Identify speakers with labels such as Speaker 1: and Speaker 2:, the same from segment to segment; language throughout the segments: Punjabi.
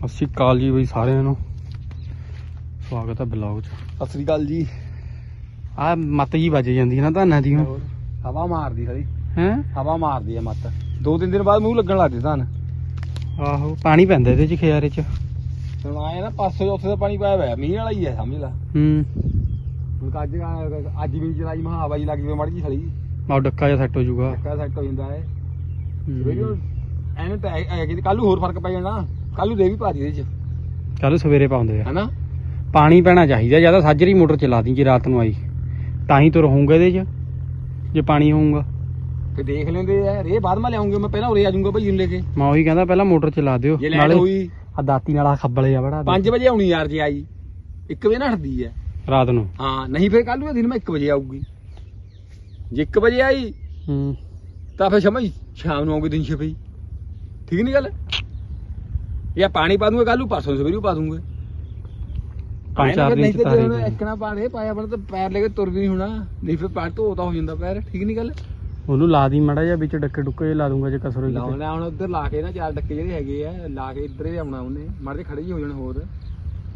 Speaker 1: ਸਤਿ ਸ਼੍ਰੀ ਅਕਾਲ ਜੀ ਬਈ ਸਾਰਿਆਂ ਨੂੰ। ਸਵਾਗਤ ਹੈ ਬਲੌਗ 'ਚ।
Speaker 2: ਸਤਿ ਸ੍ਰੀ ਅਕਾਲ ਜੀ।
Speaker 1: ਆ ਮੱਤ ਜੀ ਵੱਜ ਜਾਂਦੀ ਹੈ ਨਾ ਧਾਨਾਂ ਦੀ
Speaker 2: ਹਵਾ ਮਾਰਦੀ ਸਾਰੀ
Speaker 1: ਹੈ?
Speaker 2: ਹਵਾ ਮਾਰਦੀ ਹੈ ਮੱਤ। ਦੋ ਤਿੰਨ ਦਿਨ ਬਾਅਦ ਮੂੰਹ ਲੱਗਣ ਲੱਗ ਜੂ ਧਨ।
Speaker 1: ਆਹੋ ਪਾਣੀ ਪੈਂਦਾ ਇਹਦੇ 'ਚ ਖਿਆਰੇ 'ਚ।
Speaker 2: ਹੁਣ ਆਏ ਨਾ ਪਾਸੇ ਉੱਥੇ ਦਾ ਪਾਣੀ ਪਾਇਆ ਹੋਇਆ ਮੀਂਹ ਵਾਲਾ ਹੀ ਹੈ ਸਮਝ ਲੈ।
Speaker 1: ਹੂੰ।
Speaker 2: ਹੁਣ ਅੱਜ ਅੱਜ ਵੀ ਚਲਾਈ ਮਹਾ ਹਵਾ ਜੀ ਲੱਗ ਪਈ ਮੜ ਜੀ ਖੜੀ
Speaker 1: ਮਾ ਡੱਕਾ ਜਿਹਾ ਸੈੱਟ ਹੋ ਜਾਊਗਾ।
Speaker 2: ਧੱਕਾ ਸੈੱਟ ਹੋ ਜਾਂਦਾ ਹੈ।
Speaker 1: ਹੂੰ।
Speaker 2: ਐਵੇਂ ਤਾਂ ਕੱਲ ਨੂੰ ਹੋਰ ਫ਼ਰਕ ਪੈ ਜਾਣਾ। ਕੱਲ ਦੇ ਵੀ ਭਾਰੀ ਇਹਦੇ ਚ।
Speaker 1: ਕੱਲ ਸਵੇਰੇ ਪਾਉਂਦੇ ਆ।
Speaker 2: ਹੈਨਾ?
Speaker 1: ਪਾਣੀ ਪੈਣਾ ਚਾਹੀਦਾ ਜ਼ਿਆਦਾ ਸਾਜਰੀ ਮੋਟਰ ਚਲਾ ਦੀ ਜੇ ਰਾਤ ਨੂੰ ਆਈ। ਤਾਂ ਹੀ ਤੁਰ ਹੋਊਗਾ ਇਹਦੇ 'ਚ ਜੇ ਪਾਣੀ ਹੋਊਗਾ।
Speaker 2: ਤੇ ਦੇਖ ਲੈਂਦੇ ਆ ਰੇ ਬਾਅਦ ਮੈਂ ਲਿਆਉਂਗਾ ਮੈਂ ਪਹਿਲਾਂ ਉਰੇ ਆ ਜਾਊਂਗਾ ਭਾਈ ਨੂੰ ਲੈ ਕੇ
Speaker 1: ਮੈਂ ਉਹੀ ਕਹਿੰਦਾ ਪਹਿਲਾਂ ਮੋਟਰ ਚਲਾ ਦਿਓ
Speaker 2: ਜੇ ਲੈਟ ਹੋਈ।
Speaker 1: ਆ ਦਾਤੀ ਨਾਲ ਆ ਖੱਬਲੇ ਆ ਬੜਾ
Speaker 2: 5 ਵਜੇ ਆਉਣੀ ਯਾਰ ਜੇ ਆਈ 1 ਵਜੇ ਨਾ ਹਟਦੀ ਹੈ
Speaker 1: ਰਾਤ ਨੂੰ।
Speaker 2: ਹਾਂ ਨਹੀਂ ਫਿਰ ਕੱਲ ਦਿਨ ਮੈਂ 1 ਵਜੇ ਆਊਗੀ। ਜੇ 1 ਵਜੇ ਆਈ
Speaker 1: ਹੂੰ।
Speaker 2: ਤਾਂ ਫਿਰ ਸਮਝ ਸ਼ਾਮ ਨੂੰ ਆਉਂਗੇ ਦਿਨ ਛੇ ਪਈ ਠੀਕ ਨਹੀਂ ਗੱਲ? ਇਹ ਪਾਣੀ ਪਾ ਦੂੰਗਾ ਕੱਲ ਨੂੰ ਪਰਸੋਂ ਸਵੇਰੇ ਵੀ ਪਾ ਦੂੰਗਾ।
Speaker 1: ਪੰਜ ਚਾਰ ਦਿਨ ਚ
Speaker 2: ਤੇ ਜੇ
Speaker 1: ਦੇ।
Speaker 2: ਇੱਕਣਾ ਪਾਣੇ ਪਾਇਆ ਬਣ ਤਾਂ ਪੈਰ ਲੈ ਕੇ ਤੁਰ ਵੀ ਨਹੀਂ ਹੋਣਾ। ਨਹੀਂ ਫਿਰ ਪੈਰ ਧੋਤਾ ਹੋ ਜਾਂਦਾ ਪੈਰ ਠੀਕ ਨਹੀਂ ਗੱਲ?
Speaker 1: ਉਹਨੂੰ ਲਾ ਦੀ ਮੜਾ ਜਿਹਾ ਵਿੱਚ ਡੱਕੇ ਡੁੱਕੇ ਜਿਹੇ ਲਾ ਦੂੰਗਾ ਜੇ ਕਸਰ ਹੋਈ ਕਿਤੇ
Speaker 2: ਲਾਉਣਾ ਹੁਣ ਉੱਧਰ ਲਾ ਕੇ ਨਾ ਚਾਰ ਡੱਕੇ ਜਿਹੜੇ ਹੈਗੇ ਆ ਲਾ ਕੇ ਇੱਧਰ ਹੀ ਆਉਣਾ ਉਹਨੇ। ਮਾਰੇ ਖੜੇ ਹੀ ਹੋ ਜਾਣ ਹੋਰ।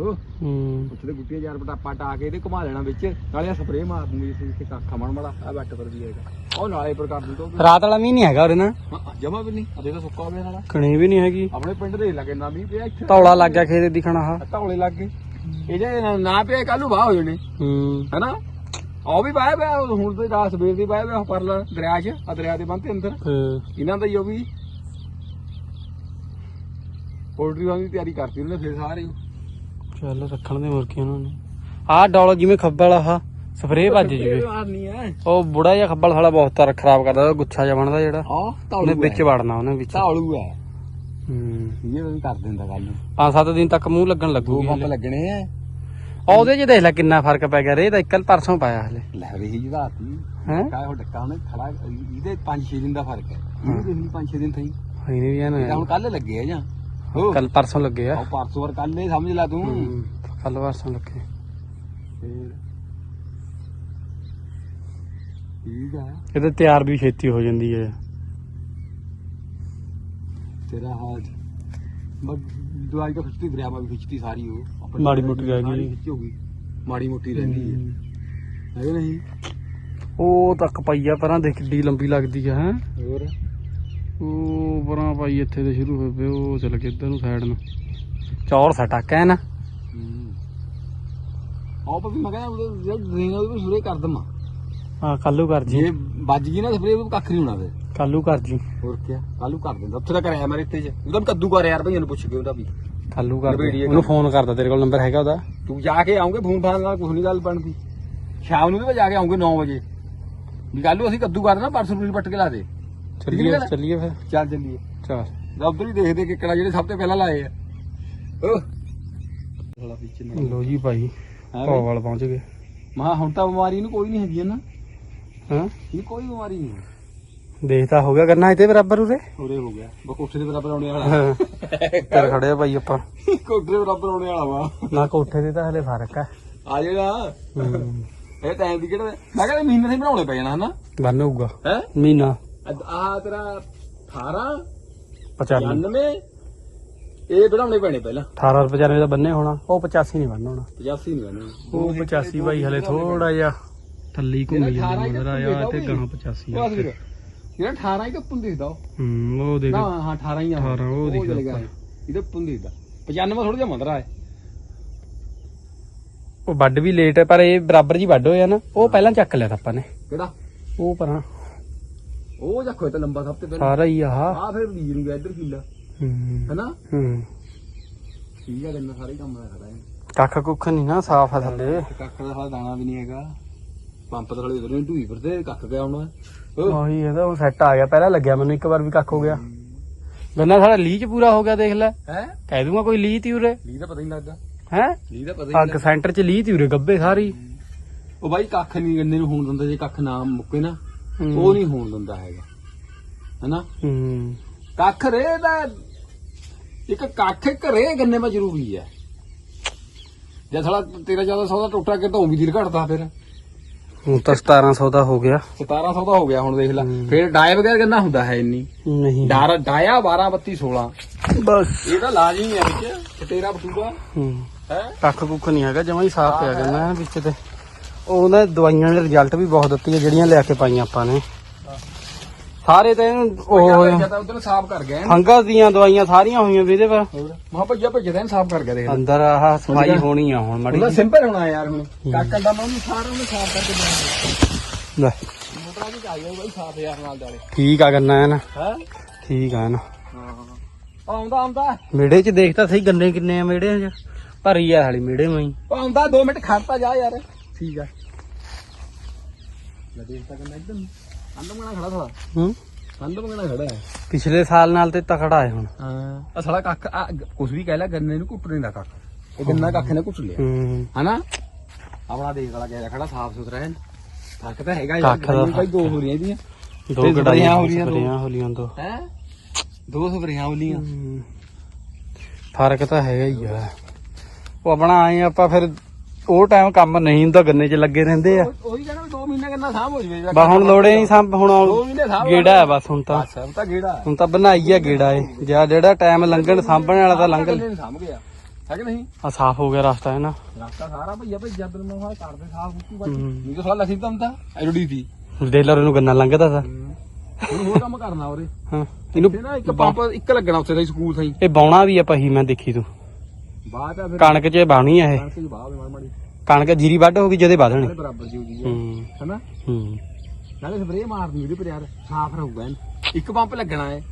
Speaker 2: ਹੋ।
Speaker 1: ਹੂੰ।
Speaker 2: ਉੱਥੇ ਗੁੱਟੀਆਂ ਚਾਰ ਪਟਾਪਾ ਟਾ ਕੇ ਇਹਦੇ ਘੁਮਾ ਲੈਣਾ ਵਿੱਚ। ਨਾਲੇ ਆ ਸਪਰੇਅ ਮਾਰ ਦੂੰਗੀ ਜਿੱਥੇ ਜਿੱਥੇ ਕੱਖਾ ਮਣ ਮੜਾ ਆ ਬੱਟ ਪਰ ਵੀ ਹੈਗਾ। ਉਹ ਨਾਲੇ ਪਰ ਕਰ ਦੂੰ ਤੋ।
Speaker 1: ਰਾਤ ਵਾਲਾ ਮੀਂਹ ਨਹੀਂ ਹੈਗਾ ਉਹਦੇ ਨਾਲ
Speaker 2: ਜਮਾ ਵੀ ਨਹੀਂ। ਅਦੇ ਤਾਂ ਸੁੱਕਾ ਹੋ ਗਿਆ ਨਾਲਾ।
Speaker 1: ਕਣੀ ਵੀ ਨਹੀਂ ਹੈਗੀ।
Speaker 2: ਆਪਣੇ ਪਿੰਡ ਦੇ ਲੱਗੇ ਨਾ ਮੀਂਹ ਪਿਆ ਇੱਥੇ।
Speaker 1: ਧੌਲਾ ਲੱਗ ਗਿਆ ਖੇਤ ਦਿਖਣਾ ਆ
Speaker 2: ਧੌਲੇ ਲੱਗ ਗਏ। ਇਹ ਜੇ ਨਾ- ਪਿਆ ਕੱਲ ਬਾਹ ਹੋ ਜਾਣੇ।
Speaker 1: ਹੂੰ।
Speaker 2: ਹੈਨਾ? ਉਹ ਵੀ ਬਾਹ ਪਿਆ ਹੁਣ ਤੇ ਰਾਤ ਸਵੇਰ ਦੀ ਬਾਹ ਪਿਆ ਪਰਲਾ ਦਰਿਆ 'ਚ ਆ ਦਰਿਆ ਦੇ ਬੰਦੇ ਅੰਦਰ।
Speaker 1: ਤੇ
Speaker 2: ਇਹਨਾਂ ਦਾ ਹੀ ਉਹ ਵੀ। ਪੋਲਟਰੀ ਵਾਂਗ ਦੀ ਤਿਆਰੀ ਕਰਤੀ ਉਹਨੇ ਫਿਰ ਸਾਰੇ।
Speaker 1: ਚੱਲ ਰੱਖਣ ਦੇ ਮੁਰਗੀਆਂ ਨੂੰ। ਆਹ ਡੋਲ ਜਿਵੇਂ ਖੱਬਲ ਆਹ ਸਪਰੇਅ ਵੱਜ ਜੂਵੇ
Speaker 2: ਮਾਰਨੀ ਹੈ
Speaker 1: ਉਹ ਬੁੜਾ ਜਿਹਾ ਖੱਬਲ ਸਾਲਾ ਬਹੁਤ ਤਰ ਖਰਾਬ ਕਰਦਾ ਉਹ ਗੁੱਛਾ ਜਿਹਾ ਬਣਦਾ ਜਿਹੜਾ।
Speaker 2: ਆ
Speaker 1: ਉਹਨੇ ਵਿੱਚ ਵੜਨਾ ਉਹਨੇ ਵਿੱਚ।
Speaker 2: ਧੌਲੂ ਹੈ।
Speaker 1: ਹੂੰ
Speaker 2: ਇਹ ਵੀ ਕਰ ਦਿੰਦਾ ਗੱਲ। ਨੂੰ
Speaker 1: ਪੰਜ ਸੱਤ ਦਿਨ ਤੱਕ ਮੂੰਹ ਲੱਗਣ
Speaker 2: ਦੋ
Speaker 1: ਲੱਗੂਗੀ
Speaker 2: ਪੰਪ। ਲੱਗਣੇ ਆ।
Speaker 1: ਉਹਦੇ 'ਚ ਦੇਖ ਲੈ ਕਿੰਨਾ ਫ਼ਰਕ ਪੈ ਗਿਆ ਰੇ ਤਾਂ ਇੱਕਲ ਪਰਸੋਂ ਪਾਇਆ ਹਲੇ।
Speaker 2: ਲੈ ਰਹੀ ਜੀ ਰਾਤੀ
Speaker 1: ਹੈ?
Speaker 2: ਕਾ ਉਹ ਡੱਕਾ ਉਹਨੇ ਖੜਾ ਇਹਦੇ 5-6 ਦਿਨ ਦਾ ਫ਼ਰਕ ਹੈ। ਇਹ ਦੇਖ ਲਈ 5-6 ਦਿਨ ਥਈ।
Speaker 1: ਇਹਨੇ ਵੀ ਨਾ
Speaker 2: ਹੁਣ ਕੱਲ ਲੱਗੇ ਆ ਜਾਂ। ਹੋ
Speaker 1: ਕੱਲ ਪਰਸੋਂ ਲੱਗੇ ਆ।
Speaker 2: ਉਹ ਪਰਸੋਂ ਵਰ ਕੱਲ ਨੇ ਸਮਝ ਲਾ ਤੂੰ।
Speaker 1: ਕੱਲ ਪਰਸੋਂ ਲੱਗੇ।
Speaker 2: ਫੇਰ। ਠੀਕ ਆ।
Speaker 1: ਇਹਦੇ ਤਿਆਰ ਵੀ ਛੇਤੀ ਹੋ ਜਾਂਦੀ ਹੈ
Speaker 2: ਤੇਰਾ ਹਾਲ ਬਸ ਦਵਾਈ ਤਾਂ ਖਿੱਚਤੀ ਦਰਿਆ ਮਾ ਵੀ ਖਿੱਚਤੀ ਸਾਰੀ ਉਹ।
Speaker 1: ਮਾੜੀ ਮੋਟੀ ਰਹਿ ਗਈ।
Speaker 2: ਸਾਰੀ ਖਿੱਚ ਹੋ ਗਈ ਮਾੜੀ ਮੋਟੀ ਰਹਿੰਦੀ ਹੈ। ਹੈ ਨਹੀਂ?
Speaker 1: ਉਹ ਤੱਕ ਪਈ ਆ ਪਰਾਂ ਦੇਖ ਕਿੱਡੀ ਲੰਬੀ ਲੱਗਦੀ ਆ ਹੈ।
Speaker 2: ਹੋਰ?
Speaker 1: ਉਹ ਪਰਾਂ ਪਾਈ ਇੱਥੇ ਤੇ ਸ਼ੁਰੂ ਹੋਏ ਪਏ ਉਹ ਚੱਲ ਕੇ ਇੱਧਰ ਨੂੰ ਸਾਈਡ ਨੂੰ। ਚੌਰ ਸਟਾਕਾ ਹੈ ਨਾ।
Speaker 2: ਆਹ ਪਰ ਮੈਂ ਕਹਿੰਦਾ ਉਹਦੇ ਜਿਹੜਾ ਡਰੇਨ ਉਹਦੇ ਸੂਰੇ ਕਰ ਦਮਾ
Speaker 1: ਹਾਂ ਕੱਲੂ ਕਰ ਜੀ।
Speaker 2: ਜੇ ਵੱਜ ਗਈ ਨਾ ਸਪਰੇ ਉਹ ਕੱਖ ਨਹੀਂ ਹੋਣਾ ਫਿਰ।
Speaker 1: ਕੱਲੂ ਕਰ ਜੀ।
Speaker 2: ਹੋਰ ਕੀ ਕੱਲੂ ਕਰ ਦਿੰਦਾ। ਉੱਥੇ ਤਾਂ ਕਰਿਆ ਮੇਰੇ ਇੱਥੇ ਚ ਉਹਦਾ ਵੀ ਕੱਦੂ ਕਰ ਯਾਰ ਭਈਆਂ ਨੂੰ ਪੁੱਛ ਕੇ ਉਹਦਾ ਵੀ।
Speaker 1: ਕੱਲੂ ਕਰ ਦੇ।
Speaker 2: ਨਵੇੜੀਏ
Speaker 1: ਉਹਨੂੰ
Speaker 2: ਕੰਮ।
Speaker 1: ਫੋਨ ਕਰਦਾ ਤੇਰੇ ਕੋਲ ਨੰਬਰ ਹੈਗਾ ਉਹਦਾ।
Speaker 2: ਤੂੰ ਜਾ ਕੇ ਆਉਂਗੇ ਫੋਨ ਫਾਨ ਨਾਲ ਕੁਝ ਨਹੀਂ ਗੱਲ ਬਣਦੀ। ਸ਼ਾਮ ਨੂੰ ਵੀ ਜਾ ਕੇ ਆਉਂਗੇ 9 ਵਜੇ। ਵੀ ਕੱਲ ਨੂੰ ਅਸੀਂ ਕੱਦੂ ਕਰਨਾ ਪਰਸੋਂ ਨੂੰ ਪੱਟ ਕੇ ਲਾ ਦੇ।
Speaker 1: ਚੱਲੀਏ? ਚੱਲੀਏ ਫਿਰ।
Speaker 2: ਚੱਲ ਚੱਲੀਏ।
Speaker 1: ਚੱਲ।
Speaker 2: ਉਧਰ ਹੀ ਦੇਖਦੇ ਕਿ ਕਿਹੜਾ ਜਿਹੜੇ ਸਭ ਤੋਂ ਪਹਿਲਾਂ ਲਾਏ ਆ।
Speaker 1: ਲੋ ਜੀ ਭਾਈ ਭੋਵਾਲ ਪਹੁੰਚ ਗਏ।
Speaker 2: ਮਾ ਹੁਣ ਤਾਂ ਬਿਮਾਰੀ ਨੂੰ ਕੋਈ ਨਹੀਂ ਹੈਗੀ ਨਾ।
Speaker 1: ਹਾਂ?
Speaker 2: ਇਹ ਕੋਈ ਬਿਮਾਰੀ ਨਹੀਂ।
Speaker 1: ਦੇਖਤਾ ਹੋ ਗਿਆ ਕਰਨਾ ਇੱਥੇ ਬਰਾਬਰ ਉਰੇ।
Speaker 2: ਉਰੇ ਹੋ ਗਿਆ। ਬਸ ਕੋਠੇ ਦੇ ਬਰਾਬਰ ਆਉਣੇ ਵਾਲਾ।
Speaker 1: ਤੇਰੇ ਖੜੇ ਆ ਭਾਈ ਆਪਾਂ।
Speaker 2: ਕੋਠੇ ਦੇ ਬਰਾਬਰ ਆਉਣੇ ਵਾਲਾ ਵਾ।
Speaker 1: ਨਾ ਕੋਠੇ ਦੇ ਤਾਂ ਹਲੇ ਫ਼ਰਕ ਆ।
Speaker 2: ਆ ਜਿਹੜਾ। ਇਹ ਟਾਈਮ ਦੀ ਕਿਹੜਾ ਮੈਂ ਕਹਿੰਦਾ ਮਹੀਨੇ ਦੇ ਬਣਾਉਣੇ ਪੈ ਜਾਣਾ ਹਨਾ।
Speaker 1: ਹੋਊਗਾ
Speaker 2: ਹੈ?
Speaker 1: ਮਹੀਨਾ।
Speaker 2: ਆਹ ਤੇਰਾ 18
Speaker 1: 95
Speaker 2: 99 ਇਹ ਬਣਾਉਣੇ ਪੈਣੇ ਪਹਿਲਾਂ।
Speaker 1: 18 95 ਦਾ ਬੰਨੇ ਹੋਣਾ ਉਹ 85 ਨਹੀਂ ਬੰਨ ਹੋਣਾ।
Speaker 2: 85 ਨਹੀਂ ਬਣਨੇ
Speaker 1: ਉਹ 85 ਭਾਈ ਹਲੇ ਥੋੜਾ ਜਿਹਾ ਥੱਲੀ ਘੁੰਮੀ ਜਾਂਦਾ ਮਜ਼ਾ ਆਇਆ ਤੇ ਗਾਂ 85 ਆ
Speaker 2: ਜਿਹੜਾ 18 ਹੀ ਤਾਂ ਪੁੰਨ ਦਿਖਦਾ ਉਹ।
Speaker 1: ਹੂੰ ਉਹ ਦੇਖ।
Speaker 2: ਨਾ ਹਾਂ 18 ਹੀ ਆ।
Speaker 1: 18 ਉਹ ਦਿਖਦਾ
Speaker 2: ਇਹਦਾ ਪੁੰਨ ਦਿਖਦਾ 95 ਥੋੜਾ ਜਿਹਾ ਮੰਦਰਾ ਹੈ
Speaker 1: ਉਹ ਵੱਡ ਵੀ ਲੇਟ ਹੈ ਪਰ ਇਹ ਬਰਾਬਰ ਜੀ ਵੱਡ ਹੋਇਆ ਨਾ ਉਹ ਪਹਿਲਾਂ ਚੱਕ ਲਿਆ ਤਾਂ ਆਪਾਂ ਨੇ।
Speaker 2: ਕਿਹੜਾ?
Speaker 1: ਉਹ ਪਰਾਂ
Speaker 2: ਉਹ ਜੱਖੋ ਤਾਂ ਲੰਬਾ ਸਭ ਤੋਂ ਪਹਿਲਾਂ।
Speaker 1: ਸਾਰਾ ਹੀ ਆਹ
Speaker 2: ਆ ਫਿਰ ਬੀਜ ਨੂੰ ਗਿਆ ਇੱਧਰ ਕਿੱਲਾ
Speaker 1: ਹੂੰ
Speaker 2: ਹੈਨਾ?
Speaker 1: ਹੂੰ।
Speaker 2: ਠੀਕ ਆ ਗੰਨਾ ਸਾਰੇ ਕੰਮ ਦਾ ਖੜਾ ਹੈ
Speaker 1: ਕੱਖ ਕੁੱਖ ਨਹੀਂ ਨਾ ਸਾਫ਼ ਆ ਥੱਲੇ।
Speaker 2: ਕੱਖ ਦਾ ਸਾਲਾ ਦਾਣਾ ਵੀ ਨਹੀਂ ਹੈਗਾ। ਪੰਪ ਤਾਂ ਥਲੇ ਉਧਰ ਨੂੰ ਢੂਈ ਫਿਰਦੇ ਕੱਖ ਗਿਆ ਹੁਣ। ਉਹ
Speaker 1: ਉਹੀ ਇਹਦਾ ਹੁਣ ਸੈੱਟ ਆ ਗਿਆ ਪਹਿਲਾਂ ਲੱਗਿਆ ਮੈਨੂੰ ਇੱਕ ਵਾਰ ਵੀ ਕੱਖ ਹੋ ਗਿਆ। ਗੰਨਾ ਸਾਡਾ ਲੀਹ ਚ ਪੂਰਾ ਹੋ ਗਿਆ ਦੇਖ ਲੈ।
Speaker 2: ਹੈ?
Speaker 1: ਕਹਿ ਦੂੰਗਾ ਕੋਈ ਲੀਹ ਤੀ ਉਰੇ।
Speaker 2: ਲੀ ਦਾ ਪਤਾ ਹੀ ਨਹੀਂ ਲੱਗਦਾ।
Speaker 1: ਹੈ?
Speaker 2: ਲੀ ਦਾ ਪਤਾ ਹੀ
Speaker 1: ਅੱਗ ਸੈਂਟਰ ਚ ਲੀਹ ਤੀ ਉਰੇ ਗੱਬੇ ਸਾਰੀ।
Speaker 2: ਉਹ ਬਾਈ ਕੱਖ ਨਹੀਂ ਗੰਨੇ ਨੂੰ ਹੋਣ ਦਿੰਦਾ ਜੇ ਕੱਖ ਨਾ ਮੁੱਕੇ ਨਾ। ਉਹ ਨਹੀਂ ਹੋਣ ਦਿੰਦਾ ਹੈਗਾ। ਹੈਨਾ?
Speaker 1: ਹੂੰ।
Speaker 2: ਕੱਖ ਰੇ ਦਾ ਇੱਕ ਕੱਖ ਘਰੇ ਗੰਨੇ ਮਾ ਜ਼ਰੂਰੀ ਹੈ। ਜੇ ਸਾਲਾ ਤੇਰਾ ਜ਼ਿਆਦਾ ਸੌਦਾ ਟੁੱਟਾ ਕੇ ਤਾਂ ਉਹ ਵੀ ਦਿਲ ਘਟਦਾ ਫਿਰ।
Speaker 1: ਹੁਣ ਤਾਂ 1700 ਦਾ ਹੋ ਗਿਆ।
Speaker 2: 1700 ਦਾ ਹੋ ਗਿਆ ਹੁਣ ਦੇਖ ਲੈ। ਫਿਰ ਡਾਏ ਬਗੈਰ ਗੰਨਾ ਹੁੰਦਾ ਹੈ ਇੰਨੀ?
Speaker 1: ਨਹੀਂ।
Speaker 2: ਡਾਰਾ ਡਾਇਆ 12 32 16
Speaker 1: ਬਸ।
Speaker 2: ਇਹ ਤਾਂ ਲਾਜ਼ਮੀ ਹੈ ਵਿੱਚ। ਤੇਰਾ ਬਟੂਗਾ
Speaker 1: ਹੂੰ।
Speaker 2: ਹੈ?
Speaker 1: ਕੱਖ ਕੁੱਖ ਨਹੀਂ ਹੈਗਾ ਜਮਾਂ ਹੀ ਸਾਫ਼ ਪਿਆ ਕਰਨਾ ਐਨ ਵਿੱਚ ਤੇ। ਉਹਨਾਂ ਦਵਾਈਆਂ ਦੇ ਰਿਜ਼ਲਟ ਵੀ ਬਹੁਤ ਦਿੱਤੀ ਹੈ ਜਿਹੜੀਆਂ ਲਿਆ ਕੇ ਪਾਈਆਂ ਆਪਾਂ ਨੇ। ਸਾਰੇ ਤਾਂ ਇਹਨੂੰ ਉਹ
Speaker 2: ਜਦ ਉਧਰ ਸਾਫ਼ ਕਰ ਗਏ
Speaker 1: ਫੰਗਸ ਦੀਆਂ ਦਵਾਈਆਂ ਸਾਰੀਆਂ ਹੋਈਆਂ ਵੀ ਇਹਦੇ ਪਰ
Speaker 2: ਮਾ ਭੱਜਿਆ ਭੱਜਦਾ ਇਹਨੂੰ ਸਾਫ਼ ਕਰ ਗਿਆ ਦੇਖ
Speaker 1: ਅੰਦਰ ਆਹ ਸਫ਼ਾਈ ਹੋਣੀ ਆ ਹੁਣ ਮੜੀ
Speaker 2: ਉਹਦਾ ਸਿੰਪਲ ਹੋਣਾ ਯਾਰ ਹੁਣ। ਕਾਕਾ ਦਾ ਮੈਂ ਉਹਨੂੰ ਸਾਰਾ ਉਹਨੂੰ ਸਾਫ਼ ਕਰਕੇ ਦੇਣਾ।
Speaker 1: ਲੈ।
Speaker 2: ਮੋਟਰਾਂ ਆ ਜਾਓ ਬਾਈ ਸਾਫ਼ ਯਾਰ ਨਾਲ ਦਾਲੇ
Speaker 1: ਠੀਕ ਆ ਕਰਨਾ ਹੈ ਨਾ
Speaker 2: ਹੈ?
Speaker 1: ਠੀਕ ਆ ਨਾ
Speaker 2: ਆਉਂਦਾ ਆਉਂਦਾ।
Speaker 1: ਮੇੜੇ 'ਚ ਦੇਖ ਤਾਂ ਸਹੀ ਗੰਨੇ ਕਿੰਨੇ ਆ ਮੇੜਿਆਂ 'ਚ ਭਰੀ ਆ ਹਾਲੀ ਮੇੜੇ ਮਈ
Speaker 2: ਆਉਂਦਾ 2 ਮਿੰਟ ਖੜਤਾ ਜਾ ਯਾਰ। ਖੜਾ ਥੋੜਾ
Speaker 1: ਹੂੰ? ਪਿਛਲੇ ਸਾਲ ਨਾਲ ਤੇ ਤਕੜਾ ਹੈ ਹੁਣ।
Speaker 2: ਹਾਂ। ਆ ਸਾਲਾ ਕੱਖ ਆ ਕੁਝ ਵੀ ਕਹਿ ਲੈ ਗੰਨੇ ਨੂੰ ਘੁੱਟ ਦਾ ਕੱਖ। ਇਹ ਗੰਨਾ ਕੱਖ ਨੇ ਘੁੱਟ ਲਿਆ।
Speaker 1: ਹੂੰ।
Speaker 2: ਹਨਾ? ਆਪਣਾ ਦੇਖ ਵਾਲਾ ਗਿਆ ਖੜਾ ਸਾਫ਼ ਸੁਥਰਾ ਹੈ। ਫ਼ਰਕ ਤਾਂ ਹੈਗਾ ਯਾਰ
Speaker 1: ਕੱਖ ਦਾ
Speaker 2: ਗੰਨੇ ਭਾਈ ਦੋ ਹੋ ਰਹੀਆਂ ਇਹਦੀਆਂ।
Speaker 1: ਦੋ
Speaker 2: ਤੇ
Speaker 1: ਗੜਾਈਆਂ ਹੋ
Speaker 2: ਰਹੀਆਂ ਦੋ।
Speaker 1: ਹੋਲੀਆਂ ਦੋ।
Speaker 2: ਹੈ? ਦੋ ਸਪਰੇਆਂ।
Speaker 1: ਫ਼ਰਕ ਤਾਂ ਹੈਗਾ ਹੀ ਆ। ਉਹ ਆਪਣਾ ਆਏ ਆਪਾਂ ਫਿਰ ਉਹ ਟਾਈਮ ਕੰਮ ਨਹੀਂ ਹੁੰਦਾ ਗੰਨੇ 'ਚ ਲੱਗੇ ਰਹਿੰਦੇ ਆ।
Speaker 2: ਉਹੀ ਕਹਿੰਦਾ 2 ਮਹੀਨੇ ਗੰਨਾ ਸਾਂਭ ਹੋ ਜਵੇ
Speaker 1: ਬਾ ਹੁਣ ਲੋੜੇ ਨਹੀਂ ਸੰਭ ਹੁਣ
Speaker 2: ਦੋ ਮਹੀਨੇ ਸਾਂਭ
Speaker 1: ਗੇੜਾ ਹੈ ਬਸ ਹੁਣ ਤਾਂ।
Speaker 2: ਬਸ ਉਹ ਤਾਂ ਗੇੜਾ
Speaker 1: ਹੁਣ ਤਾਂ ਬਣਾਈ ਆ ਗੇੜਾ ਏ ਜਾਂ ਜਿਹੜਾ ਟਾਈਮ ਲੰਘਣ ਸਾਂਭਣ ਵਾਲਾ ਤਾਂ ਲੰਘ
Speaker 2: ਨੂੰ ਸਾਂਭ ਗਿਆ। ਹੈ ਕਿ ਨਹੀਂ?
Speaker 1: ਆ ਸਾਫ਼ ਹੋ ਗਿਆ ਰਸਤਾ ਹੈ ਨਾ?
Speaker 2: ਰਸਤਾ ਸਾਰਾ ਭਈਆ ਭਈਆ ਤੈਨੂੰ ਮੈਂ ਹਾਂ ਕਰਦੇ ਸਾਫ਼ ਉੱਤੂ ਬਾਈ। ਨਹੀਂ ਤਾਂ ਸਾਲਾ ਲਸੀ ਤਾਂ ਹੁੰਦਾ ਐਰੋਡੀ ਸੀ।
Speaker 1: ਡੇਲਰ ਨੂੰ ਗੰਨਾ ਲੰਘਦਾ ਤਾ।
Speaker 2: ਹੁਣ ਹੋਰ ਕੰਮ ਕਰਨਾ ਉਰੇ
Speaker 1: ਹਾਂ। ਇਹਨੂੰ
Speaker 2: ਤੇ ਨਾ ਇੱਕ ਪੰਪ ਇੱਕ ਲੱਗਣਾ ਉੱਥੇ ਦਾ ਸਕੂਲ ਸਹੀ
Speaker 1: ਇਹ ਬਾਉਣਾ ਵੀ ਆ ਪਹੀ ਮੈਂ ਦੇਖੀ ਤੂੰ।
Speaker 2: ਬਾਅਦ ਆ ਫਿਰ
Speaker 1: ਕਣਕ 'ਚ ਬਾਉਣੀ ਆ ਇਹ।
Speaker 2: ਕਣਕ ਦੀ ਬਾਹ ਮਾੜੀ ਮਾੜੀ।
Speaker 1: ਕਣਕ ਜੀਰੀ ਵੱਢ ਹੋ ਗਈ ਜਦੇ ਵਧਣੀ
Speaker 2: ਨਾਲੇ ਬਰਾਬਰ ਜੀ ਹੋਈ ਹੈ
Speaker 1: ਹੂੰ।
Speaker 2: ਹੈਨਾ?
Speaker 1: ਹੂੰ।
Speaker 2: ਨਾਲੇ ਸਪਰੇਅ ਮਾਰਨੀ ਉਹਦੇ ਪਰ ਯਾਰ ਸਾਫ਼ ਰਹੂਗਾ ਐਨ। ਇੱਕ ਪੰਪ ਲੱਗਣਾ ਹੈ।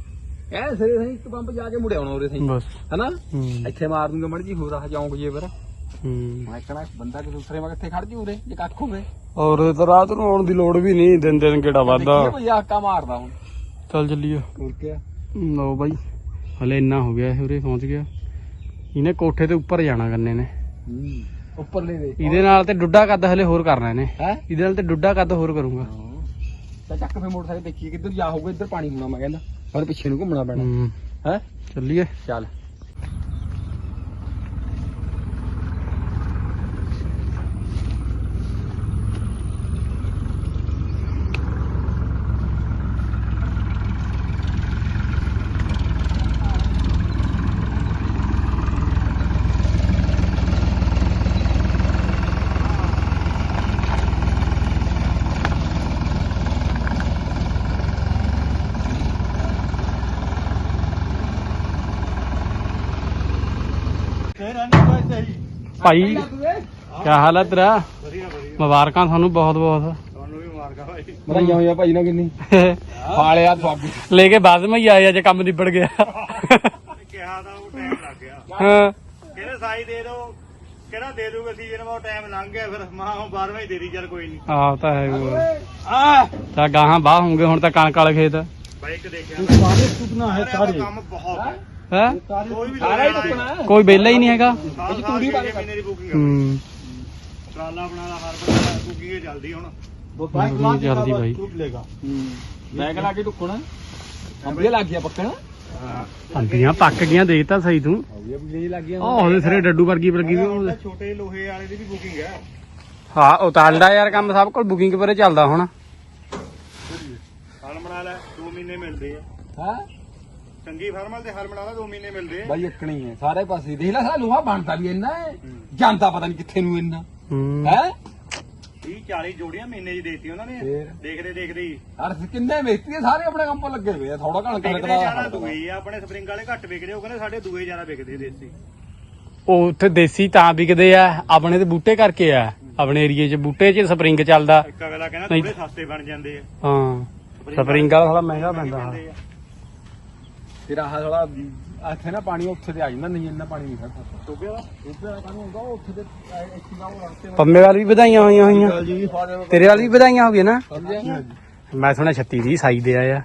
Speaker 2: ਐ ਸਿਰੇ ਸਹੀ ਇੱਕ ਪੰਪ ਜਾ ਕੇ ਮੁੜ ਆਉਣਾ ਉਰੇ ਸਹੀ।
Speaker 1: ਬਸ।
Speaker 2: ਹੈਨਾ?
Speaker 1: ਹੂੰ।
Speaker 2: ਇੱਥੇ ਮਾਰ ਦੂੰਗਾ ਮੜ ਜੀ ਹੋਰ ਆ ਜਾਉਂਗ ਜੇ ਪਰ
Speaker 1: ਹੂੰ।
Speaker 2: ਮੈਂ ਕਹਣਾ ਬੰਦਾ ਕਿ ਦੂਸਰੇ ਮੈਂ ਕਿੱਥੇ ਖੜ ਜੂ ਉਰੇ ਜੇ ਕੱਖ ਹੋਵੇ।
Speaker 1: ਔਰ ਤਾਂ ਰਾਤ ਨੂੰ ਆਉਣ ਦੀ ਲੋੜ ਵੀ ਨਹੀਂ ਦਿਨ ਦਿਨ ਕਿਹੜਾ ਵਾਦਾ
Speaker 2: ਦੇਖੀਏ ਕੋਈ ਆਕਾ ਮਾਰਦਾ ਹੁਣ।
Speaker 1: ਚੱਲ ਚੱਲੀਏ।
Speaker 2: ਹੋਰ ਕੀ
Speaker 1: ਲਓ ਬਾਈ ਹਲੇ ਇੰਨਾ ਹੋ ਗਿਆ ਇਹ ਉਰੇ ਪਹੁੰਚ ਗਿਆ। ਇਹਨੇ ਕੋਠੇ ਤੇ ਉੱਪਰ ਜਾਣਾ ਗੰਨੇ ਨੇ।
Speaker 2: ਹੂੰ ਉੱਪਰ ਲੈ ਦੇ।
Speaker 1: ਇਹਦੇ ਨਾਲ ਤੇ ਡੁੱਡਾ ਕੱਦ ਹਲੇ ਹੋਰ ਕਰਨਾ ਇਹਨੇ।
Speaker 2: ਹੈ?
Speaker 1: ਇਹਦੇ ਨਾਲ ਤੇ ਡੁੱਡਾ ਕੱਦ ਹੋਰ ਕਰੂੰਗਾ।
Speaker 2: ਤਾਂ ਚੱਕ ਫੇ ਮੋਟਰਸਾਈਕਲ ਦੇਖੀਏ ਕਿੱਧਰ ਜਾ ਹੋਊਗਾ ਇੱਧਰ ਪਾਣੀ ਹੋਣਾ ਮੈਂ ਕਹਿੰਦਾ। ਪਰ ਪਿੱਛੇ ਨੂੰ ਘੁੰਮਣਾ ਪੈਣਾ।
Speaker 1: ਹੂੰ।
Speaker 2: ਹੈ?
Speaker 1: ਚੱਲੀਏ।
Speaker 2: ਚੱਲ।
Speaker 1: ਭਾਈ ਕੀ ਹਾਲ ਹੈ ਤੇਰਾ? ਮੁਬਾਰਕਾਂ ਤੁਹਾਨੂੰ ਬਹੁਤ ਬਹੁਤ।
Speaker 2: ਮਰਾਈਆਂ ਹੋਈਆਂ ਭਾਈ ਨਾ ਕਿੰਨੀ? ਫਾਲਿਆ ਤੁਹਾਡੀ
Speaker 1: ਲੈ ਕੇ ਬਾਅਦ ਵਿੱਚ ਹੀ ਆਏ ਆ ਜੇ ਕੰਮ ਨਿਬੜ ਗਿਆ।
Speaker 3: ਕਿਹਾ ਤਾਂ ਉਹ ਟਾਈਮ ਲੱਗ ਗਿਆ।
Speaker 1: ਹਾਂ।
Speaker 3: ਕਹਿੰਦੇ ਸਾਈ ਦੇ ਦਿਓ ਕਿਹੜਾ ਦੇ ਦੂਗਾ ਸੀ ਜਦੋਂ ਉਹ ਟਾਈਮ ਲੰਘ ਗਿਆ ਫਿਰ ਮਾਂ ਹੁਣ 12ਵਾਂ ਹੀ ਦੇ ਦੀ ਚੱਲ ਕੋਈ ਨਹੀਂ
Speaker 1: ਆਹ ਤਾਂ ਹੈ
Speaker 2: ਆ!
Speaker 1: ਤਾਂ ਗਾਹਾਂ ਬਾਹ ਹੋਣਗੇ ਹੁਣ ਤਾਂ ਕਣਕ ਵਾਲੇ ਖੇਤ।
Speaker 3: ਬਾਈਕ ਦੇਖਿਆ।
Speaker 2: ਸਾਰੇ ਟੁੱਟਣਾ ਹੈ
Speaker 3: ਸਾਰੇ। ਕੰਮ ਬਹੁਤ ਹੈ।
Speaker 1: ਹੈ?
Speaker 3: ਕੋਈ ਵੀ
Speaker 2: ਸਾਰਾ ਹੀ ਟੁੱਟਣਾ ਹੈ
Speaker 1: ਕੋਈ ਵਿਹਲਾ ਹੀ ਨਹੀਂ ਹੈਗਾ।
Speaker 3: ਸਾਲ ਸਾਲ ਛੇ ਛੇ ਮਹੀਨੇ ਦੀ ਬੁਕਿੰਗ
Speaker 1: ਹੂੰ।
Speaker 3: ਟਰਾਲਾ ਬਣਾ ਲਾ ਹਰ ਬੰਦਾ ਬੁਕਿੰਗ ਚੱਲਦੀ ਹੁਣ।
Speaker 1: ਬਾਈਕ ਚੱਲਦੀ ਬਾਈ।
Speaker 2: ਬੈਗ ਲਾ ਕੇ ਟੁੱਕਣਾ। ਅੰਬੀਆਂ ਲੱਗ ਗਿਆ ਪੱਕਣ।
Speaker 1: ਅੰਬੀਆਂ ਪੱਕ ਗਈਆਂ ਦੇਖ ਤਾਂ ਸਹੀ ਤੂੰ।
Speaker 2: ਅੰਬੀਆਂ ਵੀ ਲੱਗ ਗਈਆਂ
Speaker 1: ਆਹ ਉਹਦੇ ਸਿਰੇ ਡੱਡੂ ਵਰਗੀ ਵਰਗੀ ਵੀ ਉਹ-
Speaker 3: ਛੋਟੇ ਲੋਹੇ ਵਾਲੇ ਦੀ ਵੀ ਬੁਕਿੰਗ ਹੈ
Speaker 1: ਹਾਂ ਉਹ ਚੱਲਦਾ ਯਾਰ ਕੰਮ ਸਭ ਕੋਲ ਬੁਕਿੰਗ ਪਰੇ ਚੱਲਦਾ ਹੁਣ।
Speaker 3: ਹਲ ਬਣਾ ਲੈ 2 ਮਹੀਨੇ ਮਿਲਦੇ ਆ।
Speaker 2: ਹੈ?
Speaker 3: ਚੰਗੀ ਫਾਰਮਲ ਤੇ ਹਲ ਬਣਾ ਲੈ 2 ਮਹੀਨੇ ਮਿਲਦੇ ਆ।
Speaker 2: ਬਾਈ ਇੱਕਣੀ ਹੈ ਸਾਰੇ ਪਾਸੇ। ਦੇਖ ਲੈ ਸਾਰਾ ਲੋਹਾ ਬਣਦਾ ਵੀ ਇੰਨਾ ਹੈ। ਜਾਂਦਾ ਪਤਾ ਨਹੀਂ ਕਿੱਥੇ ਨੂੰ ਇੰਨਾ।
Speaker 1: ਹੂੰ।
Speaker 2: ਹੈ?
Speaker 3: 30 40 ਜੋੜੀਆਂ ਮਹੀਨੇ ਦੀ ਦੇਤੀ ਉਹਨਾਂ ਨੇ।
Speaker 2: ਫੇਰ?
Speaker 3: ਦੇਖਦੇ ਦੇਖਦੇ। ਹੀ
Speaker 2: ਅਰ ਕਿੰਨੇ ਮਿਸਤਰੀ ਸਾਰੇ ਆਪਣੇ ਕੰਮ 'ਤੇ ਲੱਗੇ ਹੋਏ ਆ। ਥੋੜਾ ਘਣ
Speaker 3: ਵਿਕਦੇ
Speaker 2: ਕਣਕ
Speaker 3: ਜ਼ਿਆਦਾ
Speaker 2: ਦਾ
Speaker 3: ਦੂਏ ਹੀ ਆ ਆਪਣੇ ਸਪਰਿੰਗ ਵਾਲੇ ਘੱਟ ਵਿਕਦੇ ਉਹ ਕਹਿੰਦੇ ਸਾਡੇ ਦੂਏ ਜ਼ਿਆਦਾ ਵਿਕਦੇ ਦੇਸੀ।
Speaker 1: ਉਹ ਉੱਥੇ ਦੇਸੀ ਤਾਂ ਵਿਕਦੇ ਆ ਆਪਣੇ ਤੇ ਬੂਟੇ ਕਰਕੇ ਆ। ਆਪਣੇ ਏਰੀਏ 'ਚ ਬੂਟੇ 'ਚ ਸਪਰਿੰਗ ਚੱਲਦਾ।
Speaker 3: ਇੱਕ ਅਗਲਾ ਕਹਿੰਦਾ
Speaker 1: ਨਹੀਂ।
Speaker 3: ਥੋੜੇ ਸਸਤੇ ਬਣ ਜਾਂਦੇ ਆ।
Speaker 1: ਹਾਂ। ਸਪਰਿੰਗ ਵਾਲਾ ਥੋੜਾ ਮਹਿੰਗਾ ਪੈਂਦਾ।
Speaker 3: ਪੈਂਦੇ ਆ।
Speaker 2: ਫਿਰ ਆਹ ਥੋੜਾ ਇੱਥੇ ਨਾ ਪਾਣੀ ਉੱਥੇ ਤੇ ਆ ਜਾਂਦਾ ਨਹੀਂ ਇੰਨਾ ਪਾਣੀ ਨਹੀਂ ਖੜਦਾ।
Speaker 3: ਟੋਬੇ ਵਾਲਾ
Speaker 2: ਉੱਥੇ ਵਾਲਾ ਪਾਣੀ ਹੁੰਦਾ ਉਹ ਉੱਥੇ ਤੇ ਇੱਥੇ ਦਾ ਉਹ ਰਸਤੇ
Speaker 1: ਪੰਮੇ ਵਾਲ ਵੀ ਵਧਾਈਆਂ ਹੋਈਆਂ ਹੋਈਆਂ। ਤੇਰੇ ਵਾਲ ਵੀ ਵਧਾਈਆਂ ਹੋ ਗਈਆਂ ਨਾ? ਮੈਂ ਸੁਣਿਆ 36 ਦੀ ਸਾਈ ਦੇ ਆਇਆ।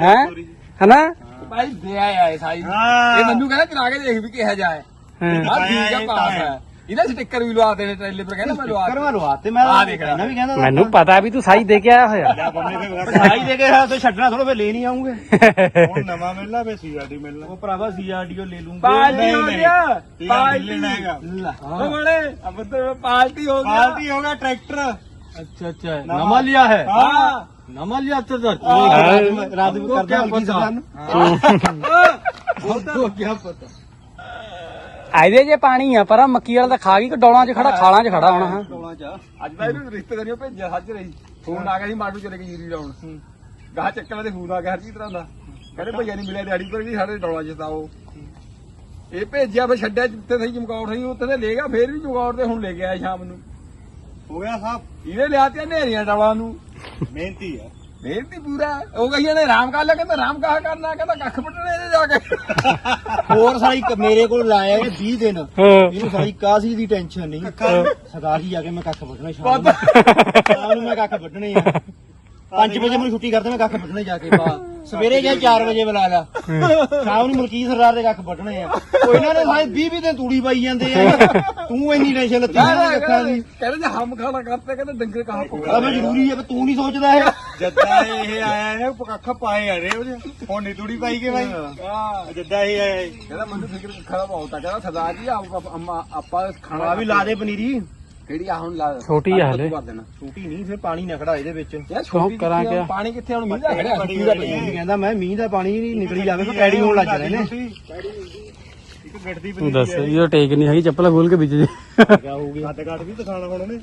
Speaker 1: ਹੈਂ? ਹਨਾ?
Speaker 2: ਭਾਈ ਦੇ ਆਇਆ ਸਾਈ। ਇਹ ਮੈਨੂੰ ਕਹਿੰਦਾ ਚਲਾ ਕੇ ਦੇਖ ਵੀ ਕਿਹਾ ਜਾਏ
Speaker 1: ਹਾਂ।
Speaker 2: ਹਾਂ। ਠੀਕ ਆ ਪਾਸ ਹੈ। ਇਹਦਾ ਸਟicker ਵੀ ਲਵਾ ਦੇਣੇ ਟ੍ਰੇਲੇ ਪਰ ਕਹਿੰਦਾ ਮੈਂ ਲਵਾ
Speaker 3: ਕਰਵਾ ਲਵਾਤੇ ਮੈਂ
Speaker 2: ਆ ਦੇਖ
Speaker 3: ਨਾ ਵੀ ਕਹਿੰਦਾ
Speaker 1: ਮੈਨੂੰ ਪਤਾ ਵੀ ਤੂੰ ਸਾਈ ਦੇ ਕੇ ਆਇਆ ਹੋਇਆ
Speaker 3: ਲੈ ਬੰਨੇ ਫੇ ਸਾਈ ਦੇ ਕੇ ਤੇ ਛੱਡਣਾ ਥੋੜਾ ਫੇ ਲੈ ਨਹੀਂ ਆਉਂਗੇ ਹੁਣ ਨਵਾਂ ਮਿਲਣਾ ਫੇ ਸੀਆਰਡੀ ਮਿਲਣਾ ਉਹ ਭਰਾਵਾ ਸੀਆਰਡੀਓ ਲੈ ਲੂੰਗਾ
Speaker 2: ਪਾਲਟੀ ਹੋ ਗਿਆ
Speaker 3: ਪਾਲਟੀ
Speaker 2: ਪਾਲਟੀ
Speaker 3: ਲੈਣਾ ਹੈਗਾ
Speaker 2: ਉਹ ਬੜੇ ਅਬ ਤਾਂ ਪਾਲਟੀ ਹੋ ਗਿਆ
Speaker 3: ਪਾਲਟੀ ਹੋ ਗਿਆ ਟਰੈਕਟਰ
Speaker 2: अच्छा अच्छा
Speaker 3: नवा
Speaker 2: लिया है
Speaker 3: हाँ। ਨਮਾ ਲਿਆ ਤੇ ਦਰ
Speaker 1: ਰਾਤ
Speaker 3: ਨੂੰ ਕਰਦਾ ਕੀ ਸਨ ਉਹ ਕੀ ਪਤਾ
Speaker 1: ਇਹਦੇ ਜੇ ਪਾਣੀ ਆ ਪਰ ਆਹ ਮੱਕੀ ਵਾਲਾ ਤਾਂ ਖਾ ਗਈ ਕਿ ਡੋਲਾਂ 'ਚ ਖੜਾ ਖਾਲਾਂ 'ਚ ਖੜਾ ਹੋਣਾ ਹਾਂ।
Speaker 3: ਟੋਲਾ ਚ।
Speaker 2: ਅੱਜ ਤਾਂ ਇਹਨੂੰ ਰਿਸ਼ਤੇਦਾਰੀਆਂ ਭੇਜਿਆ ਸੱਜ ਰਹੀ। ਫੋਨ ਆ ਗਿਆ ਸੀ ਮਾਟੂ ਚਲੇ ਗਏ ਜੀਰੀ ਲਾਉਣ। ਗਾਹ ਚੱਕਣ ਦੇ ਫੋਨ ਆ ਗਿਆ ਹਰ ਚੀਜ਼ ਤਰ੍ਹਾਂ ਦਾ। ਕਹਿੰਦੇ ਭਈਆ ਨਹੀਂ ਮਿਲਿਆ ਦਿਹਾੜੀ ਪਰ ਵੀ ਸਾਡੇ ਡੋਲਾ ਚ ਤਾਂ ਉਹ। ਇਹ ਭੇਜਿਆ ਫਿਰ ਛੱਡਿਆ ਜਿੱਥੇ ਸਹੀ ਚਮਕੌਰ ਸੀ ਉੱਥੇ ਤੇ ਲੈ ਗਿਆ ਫੇਰ ਵੀ ਚਮਕੌਰ ਤੇ ਹੁਣ ਲੈ ਕੇ ਆਇਆ ਸ਼ਾਮ ਨੂੰ।
Speaker 3: ਹੋ ਗਿਆ ਸਾਹਿਬ
Speaker 2: ਇਹਨੇ ਲਿਆਤੀਆਂ ਨੇਰੀਆਂ ਡੋਲਾਂ ਨੂੰ।
Speaker 3: ਮਿਹਨਤੀ ਆ
Speaker 2: ਮਿਹਨਤੀ ਪੂਰਾ ਉਹ ਕਹੀਆਂ ਨੇ ਰਾਮ ਕਰ ਲਿਆ ਕਹਿੰਦਾ ਰਾਮ ਕਹਾ ਕਰਨਾ? ਕਹਿੰਦਾ ਕੱਖ ਪੱਟਣੇ ਇਹਨੇ ਜਾ ਕੇ।
Speaker 3: ਹੋਰ ਸਾਰੀ ਕ- ਮੇਰੇ ਕੋਲ ਲਾਇਆ ਇਹ 20 ਦਿਨ।
Speaker 1: ਹਾਂ।
Speaker 3: ਇਹਨੂੰ ਸਾਰੀ ਕਾਸੀ ਦੀ ਟੈਨਸ਼ਨ ਨਹੀਂ। ਸਰਦਾਰ ਜੀ ਆ ਕੇ ਮੈਂ ਕੱਖ ਵੱਢਣਾ ਸ਼ਾਮ ਨੂੰ। ਸ਼ਾਮ ਨੂੰ ਮੈਂ ਕੱਖ ਵੱਢਣੇ ਆ। 5 ਵਜੇ ਮੈਨੂੰ ਛੁੱਟੀ ਕਰਦੇ ਮੈਂ ਕੱਖ ਵੱਢਣੇ ਜਾ ਕੇ ਬਾ ਸਵੇਰੇ ਗਿਆ 4 ਵਜੇ ਬੁਲਾ ਲਾ। ਸ਼ਾਮ ਨੂੰ ਮਲਕੀ ਸਰਦਾਰ ਦੇ ਕੱਖ ਵੱਢਣੇ ਆ। ਉਹ ਇਹਨਾਂ ਨੇ ਸਾਰੇ 20 20 ਦਿਨ ਤੂੜੀ ਪਾਈ ਜਾਂਦੇ ਆ। ਤੂੰ ਇੰਨੀ ਟੈਨਸ਼ਨ ਲੱਤੀ ਆ ਕੱਖਾਂ ਦੀ
Speaker 2: ਕਹਿੰਦੇ ਜੇ ਹਮ ਖਾਣਾ ਕਰਤੇ ਕਹਿੰਦੇ ਡੰਗਰ ਕਹਾ
Speaker 3: ਆ ਮੈਂ ਜ਼ਰੂਰੀ ਹੈ ਪਰ ਤੂੰ ਨਹੀਂ ਸੋਚਦਾ ਇਹ।
Speaker 4: ਜੱਦਾ ਇਹ ਆਇਆ ਨੇ ਪੱਖਾ ਪਾਏ ਆ ਰੇ ਉਹਦੇ। ਹੁਣ ਨੀ ਤੂੜੀ ਪਾਈ ਕੇ ਬਾਈ।
Speaker 2: ਹਾਂ।
Speaker 4: ਜੱਦਾ ਇਹ ਆਇਆ।
Speaker 2: ਕਹਿੰਦਾ ਮੈਨੂੰ ਫਿਕਰ ਖੜਾ ਬਹੁਤ ਆ। ਕਹਿੰਦਾ ਸਰਦਾਰ ਜੀ ਆਪ ਅੰਮਾ ਆਪਾਂ ਖਾਣਾ
Speaker 3: ਵੀ ਲਾ ਦੇ ਪਨੀਰੀ।
Speaker 2: ਕਿਹੜੀ ਆ ਹੁਣ ਲਾ
Speaker 1: ਛੋਟੀ ਆ ਹਲੇ।
Speaker 2: ਦੇਣਾ।
Speaker 3: ਛੋਟੀ ਨਹੀਂ ਫਿਰ ਪਾਣੀ ਨਾ ਖੜਾ ਇਹਦੇ ਵਿੱਚ।
Speaker 2: ਯਾਰ ਛੋਟੀ
Speaker 1: ਕਰਾਂ? ਕਿਆ?
Speaker 2: ਪਾਣੀ ਕਿੱਥੇ ਹੁਣ ਮੀਂਹ ਦਾ ਖੜਿਆ ਸੁੱਕੀ ਦਾ
Speaker 3: ਇਹ ਕਹਿੰਦਾ ਮੈਂ ਮੀਂਹ ਦਾ ਪਾਣੀ ਨਿਕਲੀ ਜਾਵੇ ਫਿਰ ਕੈੜੀ ਹੋਣ ਲੱਗ ਜਾਣੇ ਨੇ।
Speaker 4: ਇੱਕ
Speaker 1: ਤੂੰ ਦੱਸ ਇਹ ਟੇਕ ਨਹੀਂ ਹੈਗੀ ਚੱਪਲ ਖੋਲ ਕੇ ਵਿੱਚ ਜੇ
Speaker 3: ਕਿਆ ਹੋ ਗਿਆ।
Speaker 4: ਕੱਟ ਕੱਟ ਵੀ ਦਿਖਾਣਾ ਹੁਣ ਉਹਨੇ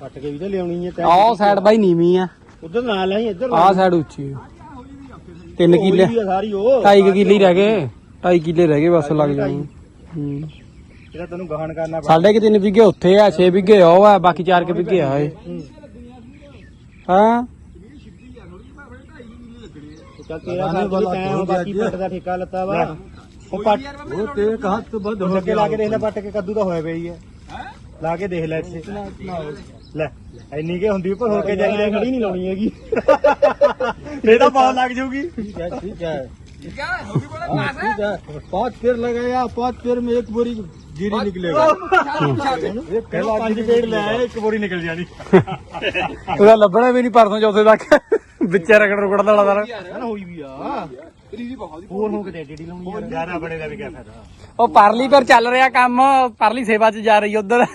Speaker 3: ਕੱਟ ਕੇ ਵੀ ਤਾਂ ਲਿਆਉਣੀ ਹੈ
Speaker 1: ਆਹ ਸਾਈਡ ਬਾਈ ਨੀਵੀਂ ਆ।
Speaker 3: ਉਧਰ ਨਾਲ ਆਈ ਇੱਧਰ
Speaker 1: ਆਹ ਸਾਈਡ ਉੱਚੀ ਆ। ਤਿੰਨ ਕਿੱਲੇ।
Speaker 3: ਸਾਰੀ ਉਹ।
Speaker 1: ਢਾਈ ਕੁ ਕਿੱਲੇ ਹੀ ਰਹਿ ਗਏ। ਢਾਈ ਕਿੱਲੇ ਰਹਿ ਗਏ ਬਸ ਲੱਗ ਜਾਣੀ। ਹੂੰ।
Speaker 3: ਇਹਦਾ ਤੈਨੂੰ ਗਹਨ ਕਰਨਾ
Speaker 1: ਸਾਢੇ ਕਿ ਤਿੰਨ ਵਿਗੇ ਉੱਥੇ ਆ 6 ਵਿਗੇ ਉਹ ਆ ਬਾਕੀ 4 ਕੇ ਵਿਗੇ ਆ ਇਹ ਹਾਂ?
Speaker 3: ਚੱਲ ਤੇਰਾ ਸਾਥ ਵੀ ਤੈਂ ਬਾਕੀ ਪੱਟ ਦਾ ਠੇਕਾ ਲੱਤਾ ਵਾ। ਉਹ ਪੱਟ
Speaker 2: ਉਹ ਤੇ ਕਹਾ ਤੋਂ ਵੱਧ
Speaker 3: ਹੋ ਕੇ ਲਾ ਕੇ ਦੇਖ ਲੈ ਪੱਟ ਕੇ ਕੱਦੂ ਤਾਂ ਹੋਇਆ ਪਈ ਹੈ ਲਾ ਕੇ ਦੇਖ ਲੈ ਇੱਥੇ। ਲੈ ਇੰਨੀ ਕੇ ਹੁੰਦੀ ਪਰ ਹੋ ਕੇ ਜਾਈ। ਖੜੀ ਨਹੀਂ ਲਾਉਣੀ ਹੈਗੀ। ਇਹ ਤਾਂ ਲੱਗ ਜਾਊਗੀ। ਠੀਕ ਹੈ ਠੀਕ ਹੈ।
Speaker 2: ਠੀਕ ਹੈ ਹੋ ਗਈ ਬੜਾ ਪਾਸ ਹੈ
Speaker 3: पांच पेड़ लगाया पांच पेड़ में एक बोरी जीरी निकलेगा
Speaker 4: ਪਹਿਲਾਂ ਪੰਜ ਪੇੜ ਲੈ ਆਏ ਇੱਕ ਬੋਰੀ ਨਿਕਲ ਜਾਣੀ
Speaker 1: ਉਹਦਾ ਲੱਭਣਾ ਵੀ ਨਹੀਂ ਪਰਸੋਂ ਚੌਥੇ ਤੱਕ ਵਿੱਚੇ ਰਗੜ ਰੁਗੜ ਦਾ ਲੜਾ
Speaker 3: ਨਾ ਹੋਈ ਵੀ ਆ
Speaker 2: ਰੀਜੀ ਬਹੁਤ
Speaker 3: ਹੋਰ ਹੋ ਕੇ ਤੇ ਏਡੀ ਲਾਉਣੀ ਯਾਰ
Speaker 4: ਜ਼ਿਆਦਾ ਬੜੇ ਦਾ ਵੀ ਕਿਆ ਫਾਇਦਾ
Speaker 1: ਉਹ ਪਰਲੀ ਪਰ ਚੱਲ ਰਿਹਾ ਕੰਮ ਪਰਲੀ ਸੇਵਾ 'ਚ ਜਾ ਰਹੀ ਉਧਰ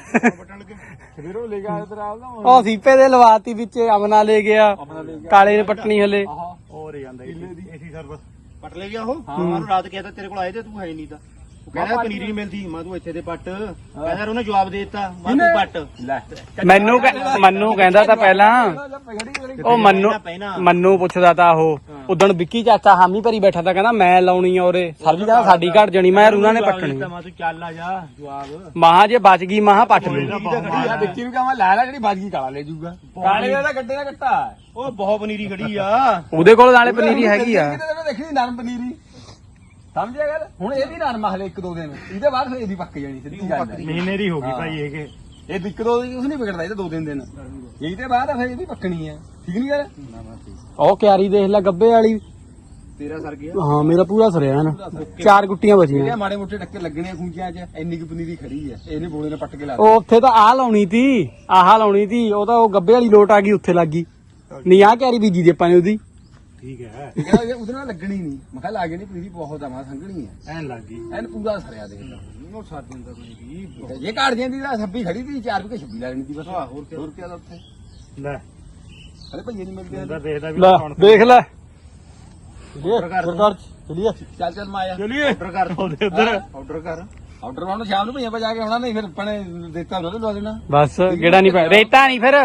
Speaker 2: ਵੀਰੋ ਲੈ ਗਿਆ ਇਧਰ ਆ ਨਾ
Speaker 1: ਉਹ ਸੀਪੇ ਦੇ ਲਵਾਤੀ ਵਿੱਚ ਅਮਨਾ ਲੈ ਗਿਆ ਕਾਲੇ ਨੇ ਪਟਣੀ ਹਲੇ
Speaker 4: ਹੋਰ ਜਾਂਦਾ ਏਸੀ ਸਰਵਿਸ
Speaker 3: ਪੱਟ ਲੈ ਗਿਆ ਉਹ। ਮੈਨੂੰ ਰਾਤ ਕਿਹਾ ਤਾਂ ਤੇਰੇ ਕੋਲ ਆਏ ਤੇ ਤੂੰ ਹੈ ਨਹੀਂ ਤਾਂ। ਕਹਿੰਦਾ ਪਨੀਰੀ ਨਹੀਂ ਮਿਲਦੀ ਮੈਂ ਤੂੰ ਇੱਥੇ ਦੇ ਪੱਟ। ਕਹਿੰਦਾ ਉਹਨੇ ਜਵਾਬ ਦੇ ਦਿੱਤਾ ਮੈਂ ਤੂੰ ਪੱਟ।
Speaker 2: ਲੈ।
Speaker 1: ਮੈਨੂੰ ਕਹਿ- ਮੰਨੂ ਕਹਿੰਦਾ ਤਾਂ ਪਹਿਲਾਂ। ਉਹ ਮੰਨੂ ਮੰਨੂ ਪੁੱਛਦਾ ਤਾਂ ਉਹ। ਉਦਣ ਵਿੱਕੀ ਚਾਚਾ ਹਾਮੀ ਭਰੀ ਬੈਠਾ ਤਾਂ ਕਹਿੰਦਾ ਮੈਂ ਲਾਉਣੀ ਆ ਉਰੇ। ਸਰ ਜੀ ਕਹਿੰਦਾ ਸਾਡੀ ਘਟ ਜਣੀ ਮੈਂ ਯਾਰ ਉਹਨਾਂ ਨੇ ਪੱਟਣੀ
Speaker 3: ਮੈਂ ਤੂੰ ਚੱਲ ਆ ਜਾ ਜਵਾਬ।
Speaker 1: ਮਹਾ ਜੇ ਬਚ ਗਈ ਮਹਾ ਪੱਟ ਲੂ
Speaker 2: ਆ ਵਿੱਕੀ ਨੂੰ ਕਹਾਂ ਲੈ ਲੈ ਜਿਹੜੀ ਬਾਜਗੀ ਕਾਲਾ ਲੈ ਜਾਊਗਾ ਕਾਲੇ ਦਾ ਤਾਂ ਗੱਡੇ ਦਾ ਕੱਟਾ
Speaker 3: ਉਹ ਬਹੁਤ ਪਨੀਰੀ ਖੜੀ ਆ।
Speaker 1: ਉਹਦੇ ਕੋਲ ਨਾਲੇ ਪਨੀਰੀ ਹੈਗੀ ਆ।
Speaker 2: ਕਿਤੇ ਦੇਖੀ ਨਰਮ ਪਨੀਰੀ। ਸਮਝਿਆ ਗੱਲ? ਹੁਣ ਇਹ ਵੀ ਨਰਮ ਹਲੇ ਇੱਕ ਦੋ ਦਿਨ। ਇਹਦੇ ਬਾਅਦ ਫਿਰ ਇਹਦੀ ਪੱਕ ਜਾਣੀ ਸਿੱਧੀ ਗੱਲ ਹੈ
Speaker 4: ਮਹੀਨੇ ਦੀ ਹੋ ਗਈ ਭਾਈ ਇਹ। ਕਿ
Speaker 2: ਇਹ ਇੱਕ ਦੋ ਦਿਨ ਉਸ ਨਹੀਂ ਵਿਗੜਦਾ ਇਹ ਤਾਂ ਦੋ ਦਿਨ ਦਿਨ। ਇਹਦੇ ਬਾਅਦ ਫਿਰ ਇਹਦੀ ਪੱਕਣੀ ਹੈ ਠੀਕ ਨਹੀਂ ਗੱਲ?
Speaker 1: ਉਹ ਕਿਆਰੀ ਦੇਖ ਲੈ ਗੱਬੇ ਵਾਲੀ।
Speaker 2: ਤੇਰਾ ਸਰ ਗਿਆ?
Speaker 1: ਹਾਂ ਮੇਰਾ ਪੂਰਾ ਸਰਿਆ ਨਾ। ਚਾਰ ਗੁੱਟੀਆਂ
Speaker 2: ਇਹ
Speaker 1: ਬਚੀਆਂ
Speaker 2: ਮਾੜੇ ਮੋਟੇ ਟੱਕੇ ਲੱਗਣੇ ਆ ਖੂੰਜਿਆਂ 'ਚ ਇੰਨੀ ਕੁ ਪਨੀਰੀ ਖੜੀ ਹੈ ਇਹਨੇ ਬੋਲੇ ਨੇ ਪੱਟ ਕੇ ਲਾ
Speaker 1: ਉਹ ਉੱਥੇ ਤਾਂ ਆਹ ਲਾਉਣੀ ਤੀ ਆਹ ਲਾਉਣੀ ਤੀ ਉਹ ਤਾਂ ਉਹ ਗੱਬੇ ਵਾਲੀ ਲੋਟ ਆ ਗਈ ਉੱਥੇ ਲੱਗ ਗਈ। ਨਹੀਂ ਆਹ ਕਿਆਰੀ ਬੀਜੀ ਦੇ ਆਪਾਂ ਨੇ ਉਹਦੀ।
Speaker 4: ਠੀਕ ਹੈ।
Speaker 2: ਦਿੱਤੀ ਇਹ ਉਹਦੇ ਨਾਲ ਲੱਗਣੀ ਨਹੀਂ। ਮੈਂ ਕਿਹਾ ਲਾ ਕੇ ਨਹੀਂ ਪਨੀਰੀ ਬਹੁਤ ਆ ਮੈਂ ਸੰਘਣੀ ਹੈ।
Speaker 4: ਐਨ ਲੱਗ। ਗਈ
Speaker 2: ਐਨ ਪੂਰਾ ਸਰਿਆ ਦੇਖ ਲਾ। ਉਹ ਸਰ ਦਿੰਦਾ ਕੋਈ ਜੇ ਘਾੜ ਜਾਂਦੀ ਤਾਂ ਸੱਭੀ ਖੜੀ ਤੀ ਚਾਰ ਵੀ ਛੱਬੀ ਲੈਣੀ ਤੀ ਬਸ। ਹੋਰ ਕੀ ਹੋਰ ਕੀ ਦਾ ਉੱਥੇ?
Speaker 4: ਲੈ।
Speaker 2: ਹਲੇ ਭਈਏ ਨਹੀਂ ਮਿਲਦੇ।
Speaker 4: ਦੇਖਦਾ ਵੀ
Speaker 1: ਲੈ
Speaker 4: ਕੌਣ
Speaker 1: ਦੇਖ ਲੈ।
Speaker 3: ਸਰਦਾਰ ਚਲੀਏ।
Speaker 2: ਚੱਲ ਚੱਲ ਮਾਇਆ
Speaker 4: ਚਲਿਏ।
Speaker 3: ਆਰਡਰ ਕਰ।
Speaker 4: ਉਹਦੇ ਉੱਧਰ।
Speaker 3: ਆਰਡਰ ਕਰ।
Speaker 2: ਆਰਡਰ ਲਾਉਣ ਸ਼ਾਮ ਨੂੰ ਭਈਆਂ ਪਾ ਜਾ ਕੇ ਆਉਣਾ ਨਹੀਂ ਫਿਰ ਆਪਣੇ ਦਿੱਤਾ ਉਹਨਾਂ ਨੂੰ ਲਵਾ ਦੇਣਾ।
Speaker 1: ਬਸ ਕਿਹੜਾ ਨਹੀਂ ਪੈ ਰੇਤਾ ਨਹੀਂ ਫਿਰ।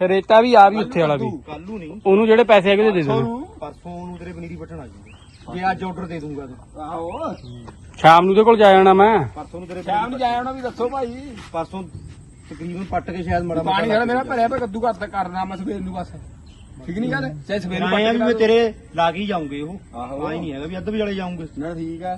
Speaker 1: ਫਿਰ ਰੇਤਾ ਵੀ ਆ ਵੀ ਉੱਥੇ ਵਾਲਾ ਵੀ।
Speaker 3: ਕੱਲੂ ਨਹੀਂ।
Speaker 1: ਉਹਨੂੰ ਜਿਹੜੇ ਪੈਸੇ ਹੈਗੇ ਉਹਦੇ ਦੇ ਦੇਣੇ।
Speaker 3: ਪਰਸੋਂ ਨੂੰ ਤੇਰੇ ਪਨੀਰੀ ਪੱਟਣ ਆ ਜਾਊਗਾ। ਜੇ ਅੱਜ ਆਰਡਰ ਦੇ ਦੂੰਗਾ ਤੂੰ।
Speaker 2: ਆਹੋ।
Speaker 1: ਸ਼ਾਮ ਨੂੰ ਉਹਦੇ ਕੋਲ ਜਾ ਜਾਣਾ ਮੈਂ।
Speaker 3: ਪਰਸੋਂ ਨੂੰ ਤੇਰੇ
Speaker 2: ਸ਼ਾਮ ਨੂੰ ਜਾਇਆ ਹੋਣਾ ਵੀ ਦੱਸੋ ਭਾਈ।
Speaker 3: ਪਰਸੋਂ ਤਕਰੀਬਨ ਪੱਟ ਕੇ ਸ਼ਾਇਦ ਮੜਾ
Speaker 2: ਪਾਣੀ ਸਾਡਾ ਮੇਰਾ ਭਰਿਆ ਪਿਆ ਕੱਦੂ ਘੱਟ ਕਰਨਾ ਮੈਂ ਸਵੇਰ ਨੂੰ ਬਸ। ਠੀਕ ਨਹੀਂ ਗੱਲ? ਚਾਹੇ ਸਵੇਰ ਨੂੰ
Speaker 3: ਆਇਆ ਵੀ ਮੈਂ
Speaker 2: ਪੱਟ
Speaker 3: ਤੇਰੇ ਲਾ ਕੇ ਹੀ ਜਾਉਂਗੇ ਉਹ।
Speaker 2: ਆਹੋ।
Speaker 3: ਆਈ ਨਹੀਂ ਹੈਗਾ ਵੀ ਅੱਧ ਵਿਚਾਲੇ ਜਾਉਂਗੇ
Speaker 2: ਨਾ ਠੀਕ ਆ।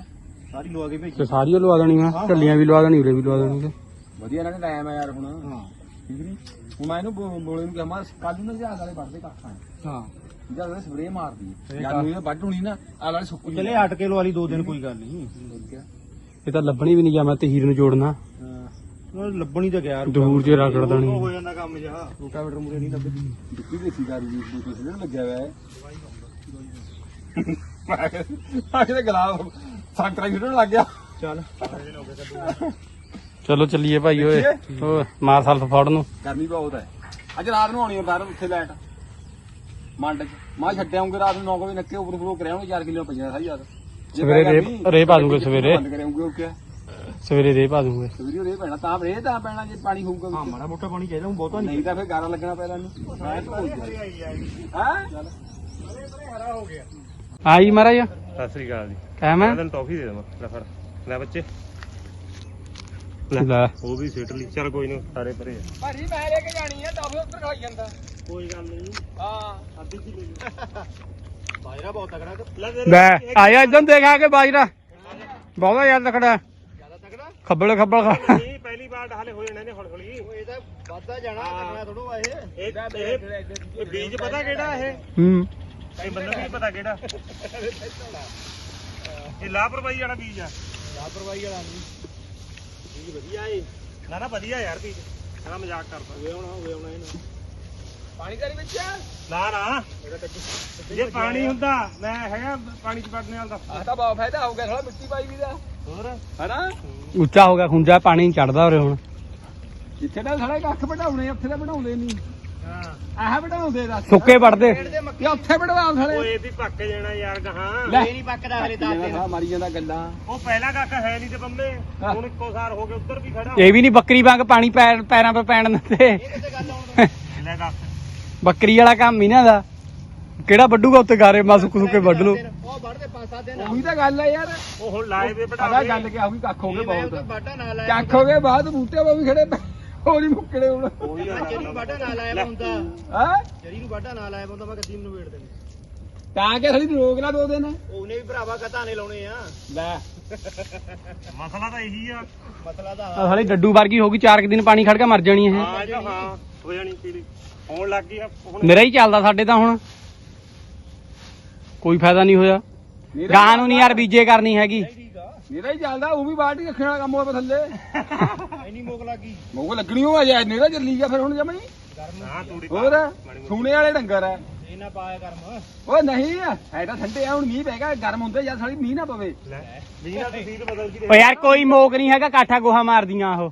Speaker 3: ਸਾਰੀ ਲਵਾ ਕੇ ਭੇਜੀ।
Speaker 1: ਤੇ ਸਾਰੀਆਂ ਲਵਾ ਦੇਣੀ ਮੈਂ। ਢੱਲੀਆਂ ਵੀ ਲਵਾ ਦੇਣੀ ਉਰੇ ਵੀ ਲਵਾ ਦੇਣੀ ਤੇ।
Speaker 2: ਵਧੀਆ ਨਾ ਟਾਈਮ ਆ ਯਾਰ ਹੁਣ।
Speaker 3: ਹਾਂ।
Speaker 2: ਠੀਕ ਨਹੀਂ ਹੁਣ ਮੈਂ ਇਹਨੂੰ ਬੋਲੇ ਨੂੰ ਕਹਾਂ ਕੱਲ ਨੂੰ ਨਾ ਜਹਾਜ਼ ਵਾਲੇ ਵੱਢਦੇ ਕੱਖਾਂ
Speaker 3: ਹਾਂ।
Speaker 2: ਜਦ ਉਹਨੇ ਸਪਰੇਅ ਮਾਰਦੀ ਹੈ। ਜਦ ਨੂੰ ਇਹ ਵੱਢ ਹੋਣੀ ਨਾ ਆ ਵਾਲੇ ਸੁੱਕ
Speaker 3: ਚਲੇ ਹਟ ਕੇ ਲਵਾ ਲਈ ਦੋ ਦਿਨ ਕੋਈ ਗੱਲ ਨਹੀਂ।
Speaker 1: ਇਹ ਤਾਂ ਲੱਭਣੀ ਵੀ ਨਹੀਂ ਜਾ ਮੈਂ ਤੇ ਹੀਰ ਨੂੰ ਜੋੜਨਾ।
Speaker 3: ਉਹ ਲੱਭਣੀ ਤਾਂ ਗਿਆ
Speaker 1: ਦੂਰ ਜੇ ਰਗੜ ਦੇਣੀ।
Speaker 4: ਹੋ ਜਾਂਦਾ ਕੰਮ ਜਿਹਾ।
Speaker 3: ਰੂਟਾਵੇਟਰ ਮੂਰੇ ਨਹੀਂ ਲੱਭਦੀ।
Speaker 2: ਦਿੱਤੀ ਦੇਸੀ ਦਾਰੂ ਦੀ ਬੂਟੇ ਸਿੱਧਣ ਲੱਗਿਆ ਹੋਇਆ ਹੈ ਆ ਕਿਤੇ ਗਲਾਬ ਸੰਤਰਾ ਹੀ ਛੱਡਣ ਲੱਗ ਗਿਆ।
Speaker 3: ਚੱਲ।
Speaker 1: ਚਲੋ ਚੱਲੀਏ ਭਾਈ ਓਏ। ਮਾਰ ਸਲਫ ਫੜ ਨੂੰ।
Speaker 2: ਗਰਮੀ ਬਹੁਤ ਹੈ। ਅੱਜ ਰਾਤ ਨੂੰ ਆਉਣੀ ਹੈ ਬਾਹਰ ਉੱਥੇ ਲਾਈਟ। ਮੰਡ ਚ। ਮੈਂ ਛੱਡਿਆਉਂਗੇ ਰਾਤ ਨੂੰ 9 ਵਜੇ ਨੱਕੇ ਉੱਪਰ ਉੱਪਰ ਕਰਿਆ ਉਹਨੂੰ 4 ਕਿਲੋ ਪਈਆਂ ਸਾਰੀ ਰਾਤ। ਜੇ
Speaker 1: ਸਵੇਰੇ
Speaker 2: ਪੈ ਗਿਆ
Speaker 1: ਰੇਹ-
Speaker 2: ਮੀਂਹ,
Speaker 1: ਰੇਹ ਪਾ ਦੂੰਗੇ ਸਵੇਰੇ।
Speaker 2: ਬੰਦ ਕਰਿਆਉਂਗੇ ਉਹ ਕਿਆ।
Speaker 1: ਸਵੇਰੇ ਦੇ ਪਾ ਦੂੰਗੇ।
Speaker 2: ਸਵੇਰੇ ਰੇ ਪੈਣਾ ਤਾਂ ਰੇ ਤਾਂ ਪੈਣਾ ਜੇ ਪਾਣੀ ਹੋਊਗਾ
Speaker 3: ਹਾਂ
Speaker 2: ਵਿੱਚ।
Speaker 3: ਮਾੜਾ ਮੋਟਾ ਪਾਣੀ ਚਾਹੀਦਾ ਹੁਣ ਬਹੁਤਾ ਨਹੀਂ।
Speaker 2: ਨਹੀਂ ਤਾਂ ਫਿਰ ਗਾਰਾ ਲੱਗਣਾ ਪੈਣਾ ਇਹਨੂੰ। ਮੈਂ ਤਾਂ ਹਾਂ?
Speaker 1: ਆਈ ਮਹਾਰਾਜ।
Speaker 5: ਸਤਿ ਸ੍ਰੀ ਅਕਾਲ ਜੀ।
Speaker 1: ਕਹਿ ਮੈਂ
Speaker 5: ਮੈਂ ਤੈਨੂੰ ਟੌਫੀ ਦੇ ਦੇਵਾਂ। ਲੈ ਫੜ। ਲੈ ਬੱਚੇ।
Speaker 1: ਲੈ।
Speaker 5: ਉਹ ਵੀ ਸਿੱਟ ਲਈ। ਚਲ ਕੋਈ ਨਾ ਸਾਰੇ ਪਰੇ ਆ।
Speaker 2: ਭਾਜੀ ਮੈਂ ਲੈ ਕੇ ਜਾਣੀ ਆ ਤਾਂ ਉੱਧਰ ਖਾਈ ਜਾਂਦਾ।
Speaker 5: ਕੋਈ ਗੱਲ ਨਹੀਂ।
Speaker 2: ਹਾਂ।
Speaker 5: ਅੱਧੀ ਕਿਲੋ
Speaker 3: ਬਾਜਰਾ ਬਹੁਤ ਤਕੜਾ ਕਿ
Speaker 5: ਲੈ
Speaker 1: ਲੈ ਆਇਆ ਇਦਾਂ ਦੇਖਾ ਕੇ ਬਾਜਰਾ। ਬਹੁਤਾ ਯਾਰ ਤਕੜਾ।
Speaker 3: ਜ਼ਿਆਦਾ ਤਕੜਾ?
Speaker 1: ਖੱਬਲ ਖੱਬਲ ਖਾ।
Speaker 5: ਨਹੀਂ ਪਹਿਲੀ ਵਾਰ ਹਾਲੇ ਹੋ ਜਾਣੇ ਨੇ ਹੌਲੀ ਹੌਲੀ
Speaker 3: ਇਹ ਤਾਂ ਵੱਧਦਾ ਜਾਣਾ ਤਕੜਾ ਥੋੜੋ ਇਹ।
Speaker 5: ਇਹ ਇਹ- ਇਹ ਬੀਜ ਪਤਾ ਕਿਹੜਾ ਇਹ?
Speaker 1: ਹੂੰ।
Speaker 5: ਇਹ ਬੰਦਾ ਵੀ ਪਤਾ ਕਿਹੜਾ। ਇਹ ਲਾਪਰਵਾਹੀ ਵਾਲਾ ਬੀਜ ਆ।
Speaker 3: ਲਾਪਰਵਾਹੀ ਵਾਲਾ ਨਹੀਂ। ਇਹ ਵਧੀਆ ਏ।
Speaker 5: ਨਾ ਨਾ ਵਧੀਆ ਯਾਰ ਬੀਜ। ਨਾ ਮਜ਼ਾਕ ਕਰਦਾ।
Speaker 3: ਹੋਵੇ ਆਉਣਾ ਹੋਵੇ ਆਉਣਾ ਇਹਨੂੰ।
Speaker 2: ਪਾਣੀ ਕਰੀ ਵਿੱਚ
Speaker 5: ਨਾ ਨਾ। ਜੇ ਪਾਣੀ ਹੁੰਦਾ ਮੈਂ ਹੈਗਾ ਪਾਣੀ ਚ ਵੜਨੇ ਵਾਲਾ।
Speaker 2: ਆਹ ਤਾਂ ਬਹੁਤ ਫਾਇਦਾ ਹੋ ਗਿਆ ਥੋੜਾ ਮਿੱਟੀ ਪਾਈ ਵੀ ਦਾ।
Speaker 5: ਹੋਰ?
Speaker 2: ਹਨਾ?
Speaker 1: ਉੱਚਾ ਹੋ ਗਿਆ ਖੁੰਝਾ ਪਾਣੀ ਚੜਦਾ ਉਰੇ ਹੁਣ।
Speaker 2: ਜਿੱਥੇ ਤਾਂ ਥੋੜਾ ਕੱਖ ਵਢਾਉਣੇ ਉੱਥੇ ਤਾਂ ਵਢਾਉਂਦੇ ਨਹੀਂ
Speaker 5: ਹਾਂ।
Speaker 2: ਆਹ ਵਢਾਉਂਦੇ ਦੱਸ।
Speaker 1: ਸੁੱਕੇ ਵੜਦੇ।
Speaker 2: ਇਹ ਉੱਥੇ
Speaker 5: ਉਹ
Speaker 2: ਥਲੇ
Speaker 5: ਇਹ ਵੀ ਪੱਕ ਜਾਣਾ ਯਾਰ ਗਾਹਾਂ।
Speaker 3: ਇਹ ਨਹੀਂ ਪੱਕਦਾ ਹਲੇ ਦੱਸ ਦਿਨ
Speaker 2: ਮਾਰੀ ਜਾਂਦਾ ਗੱਲਾਂ।
Speaker 5: ਉਹ ਪਹਿਲਾ ਕੱਖ ਹੈ ਨਹੀਂ ਤੇ ਬੰਮੇ
Speaker 2: ਹਾਂ।
Speaker 5: ਹੁਣ ਇੱਕੋ ਸਾਰ ਹੋ ਕੇ ਉੱਧਰ ਵੀ ਖੜਾ।
Speaker 1: ਇਹ ਵੀ ਨਹੀਂ ਬੱਕਰੀ ਵਾਂਗ ਪਾਣੀ ਪੈਰ ਪੈਰਾਂ 'ਤੇ ਪੈਣ ਦਿੰਦੇ।
Speaker 3: ਕਿਤੇ ਗੱਲ ਆਉਣ
Speaker 5: ਲੈ ਦੱਸ।
Speaker 1: ਬੱਕਰੀ ਵਾਲਾ ਕੰਮ ਇਹਨਾਂ ਦਾ ਕਿਹੜਾ ਵੱਡੂਗਾ ਉੱਤੇ ਗਾਰੇ ਮਾ ਸੁੱਕ ਸੁੱਕੇ ਵੱਢ ਲਓ।
Speaker 3: ਉਹ ਵੱਢਦੇ ਪੰਜ ਸੱਤ ਦਿਨ
Speaker 2: ਉਹੀ ਤਾਂ ਗੱਲ ਹੈ ਯਾਰ।
Speaker 5: ਉਹ ਹੁਣ ਲਾਏ ਵੇ ਬਟਾਵੇ
Speaker 2: ਗੱਲ ਕੱਖ ਹੋ
Speaker 3: ਬਹੁਤ। ਨਾ
Speaker 2: ਕੱਖ ਹੋ ਬਾਅਦ ਬੂਟੇ ਉਹ ਵੀ ਖੜੇ ਮੁੱਕੜੇ ਹੁਣ।
Speaker 3: ਜਰੀ ਨੂੰ ਨਾ ਲਾਇਆ ਹੁੰਦਾ।
Speaker 2: ਹਾਂ?
Speaker 3: ਜਰੀ ਨੂੰ ਨਾ ਲਾਇਆ ਹੁੰਦਾ ਮੈਂ ਨੂੰ ਵੇੜ ਦੇਣੇ
Speaker 2: ਤਾਂ ਕਿ ਥੜੀ ਰੋਕ ਲਾ ਦੋ ਦਿਨ।
Speaker 3: ਉਹਨੇ ਵੀ ਭਰਾਵਾ ਕਧਾਨੇ ਲਾਉਣੇ ਆ।
Speaker 2: ਲੈ।
Speaker 5: ਮਸਲਾ ਤਾਂ ਇਹੀ ਆ।
Speaker 3: ਮਸਲਾ
Speaker 1: ਆਹ ਸਾਲੀ ਡੱਡੂ ਵਰਗੀ ਹੋ ਗਈ ਚਾਰ ਕੁ ਦਿਨ ਪਾਣੀ ਖੜ ਕੇ ਮਰ ਜਾਣੀ ਇਹ।
Speaker 5: ਹਾਂ ਤਾਂ ਹਾਂ ਹੋ ਜਾਣੀ ਪੀਲੀ ਹੋਣ ਲੱਗ ਗਈ ਆ ਹੁਣ
Speaker 1: ਮੇਰਾ ਹੀ ਚੱਲਦਾ ਸਾਡੇ ਤਾਂ ਹੁਣ। ਕੋਈ ਫਾਇਦਾ ਨਹੀਂ ਹੋਇਆ। ਗਾਂ ਨੂੰ ਨਹੀਂ ਯਾਰ ਬੀਜੇ ਕਰਨੀ ਹੈਗੀ।
Speaker 2: ਮੇਰਾ ਹੀ ਚੱਲਦਾ ਉਹ ਵੀ ਬਾਲਟੀ ਰੱਖਣ ਵਾਲਾ ਕੰਮ ਹੋਇਆ ਥੱਲੇ।
Speaker 3: ਇੰਨੀ ਮੋਕ ਲੱਗੀ
Speaker 2: ਮੋਗ ਲੱਗਣੀ ਹੋ ਜਾ ਨੇਰਾ ਚੱਲੀ ਗਿਆ ਫਿਰ ਹੁਣ ਜਮਣੀ
Speaker 5: ਹਾਂ। ਤੂੜੀ
Speaker 2: ਹੋਰ ਸੂਣੇ ਵਾਲੇ ਡੰਗਰ ਐ
Speaker 3: ਇਹ ਨਾ ਪਾਇਆ ਕਰਮ
Speaker 2: ਓ ਨਹੀਂ ਐ ਤਾਂ ਠੰਡੇ ਆ ਹੁਣ ਮੀਂਹ ਪੈ ਗਿਆ ਗਰਮ ਹੁੰਦੇ ਜਾਂ ਸਾਲੀ ਮੀਂਹ ਨਾ ਪਵੇ।
Speaker 5: ਲੈ ਮੀਨਾ ਤੁਸੀਂ ਤੇ ਬਦਲ ਗਈ
Speaker 1: ਓ ਯਾਰ ਕੋਈ ਮੋਕ ਨਹੀਂ ਹੈਗਾ ਕਾਠਾ ਗੋਹਾ ਮਾਰਦੀਆਂ ਉਹ।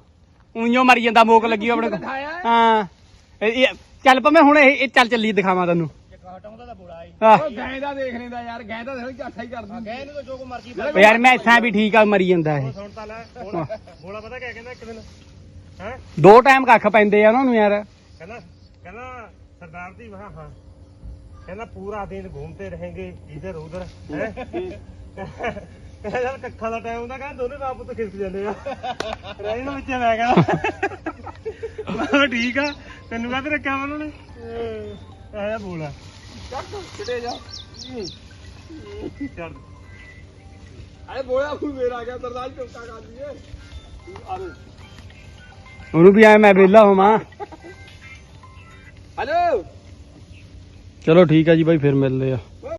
Speaker 1: ਉਈਓ ਮਰੀ ਜਾਂਦਾ ਮੋਕ ਲੱਗੀ ਆਪਣੇ ਕੋਲ। ਹਾਂ। ਇਹ- ਇਹ- ਚੱਲ ਪਵੇਂ ਹੁਣ ਇਹ ਇਹ ਚੱਲ ਚੱਲੀ ਦਿਖਾਵਾਂ ਤੈਨੂੰ।
Speaker 3: ਹਟਾਉਂਦਾ ਤਾਂ ਬੁੜਾ ਏ
Speaker 1: ਆਹ।
Speaker 2: ਗੈਂ ਦਾ ਦੇਖ ਲੈਂਦਾ ਯਾਰ ਗੈਂ ਦਾ ਸਾਲੀ ਝਾਠਾ ਹੀ ਕਰ ਦਿੰਦੀ
Speaker 3: ਗਏ ਨੂੰ ਤਾਂ ਜੋ ਕੋ ਮਰਜ਼ੀ
Speaker 1: ਓ ਯਾਰ ਮੈਂ ਇੱਥਾਂ ਵੀ ਠੀਕ ਆ ਮਰੀ ਜਾਂਦਾ ਇਹ।
Speaker 5: ਸੁਣ ਤਾਂ ਲੈ ਹੁਣ ਬੋਲਾ ਪਤਾ ਕਿਆ ਕਹਿੰਦਾ ਇੱਕ ਦਿਨ। ਹੈ?
Speaker 1: ਦੋ ਟਾਈਮ ਕੱਖ ਪੈਂਦੇ ਆ ਉਹਨਾਂ ਨੂੰ ਯਾਰ।
Speaker 5: ਕਹਿੰਦਾ ਕਹਿੰਦਾ ਸਰਦਾਰ ਜੀ ਵਾਹ ਹਾਂ। ਕਹਿੰਦਾ ਪੂਰਾ ਦਿਨ ਘੁੰਮਤੇ ਰਹੇਂਗੇ ਇਧਰ ਉਧਰ ਹੈ? ਕਹਿੰਦਾ ਯਾਰ ਕੱਖਾਂ ਦਾ ਟਾਈਮ ਹੁੰਦਾ ਕਹਿੰਦਾ ਦੋਨੇ ਬਾਪ ਪੁੱਤ ਖਿਸਕ ਜਾਂਦੇ ਆ। ਰਹਿ ਜਾਣਾ ਵਿੱਚ ਮੈਂ ਕਹਿੰਦਾ। ਮੈਂ ਕਿਹਾ ਠੀਕ ਆ ਤੈਨੂੰ ਕਾਹਤੇ ਰੱਖਿਆ ਵਾ ਉਹਨਾਂ ਨੇ? ਇਹ ਜਿਹਾ ਬੋਲਾ
Speaker 2: ਚੱਕ ਕਿਤੇ ਜਾ।
Speaker 5: ਚੱਲ।
Speaker 2: ਅਰੇ ਬੋਲਿਆ ਕੋਈ ਮੇਰ ਆ ਗਿਆ ਦਰਦਾਜ ਟੋਕਾ ਕਰ ਲਈਏ। ਆਰੇ
Speaker 1: ਉਹਨੂੰ ਵੀ ਐ ਮੈਂ ਵਿਹਲਾ ਹੋਵਾਂ।
Speaker 2: ਹਲੋ।
Speaker 1: ਚਲੋ ਠੀਕ ਆ ਜੀ ਬਾਈ ਫਿਰ ਮਿਲਦੇ ਆ।